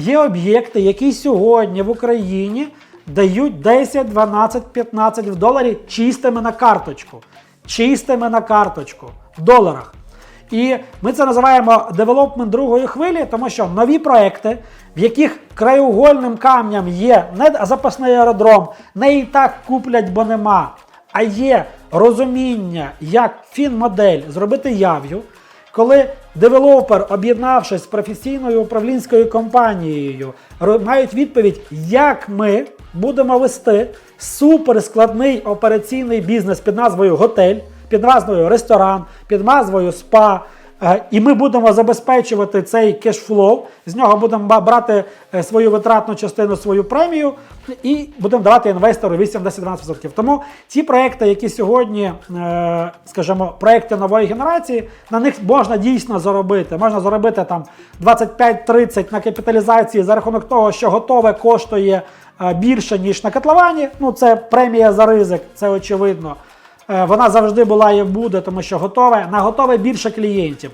Є об'єкти, які сьогодні в Україні дають 10, 12, 15 в доларі чистими на карточку. Чистими на карточку в доларах. І ми це називаємо девелопмент другої хвилі, тому що нові проекти, в яких краєугольним камням є не запасний аеродром, не і так куплять, бо нема, а є розуміння, як фінмодель зробити яв'ю, коли девелопер, об'єднавшись з професійною управлінською компанією, мають відповідь, як ми будемо вести суперскладний операційний бізнес під назвою готель, під назвою ресторан, під назвою спа. Е, І ми будемо забезпечувати цей кешфлоу, з нього будемо брати е, свою витратну частину, свою премію, і будемо давати інвестору 8-10-12%. Тому ті проекти, які сьогодні, е, скажімо, проекти нової генерації, на них можна дійсно заробити. Можна заробити там 25-30 на капіталізації за рахунок того, що готове коштує більше, ніж на котловані. Ну, це премія за ризик, це очевидно. Е, Вона завжди була і буде, тому що готове, на готове більше клієнтів.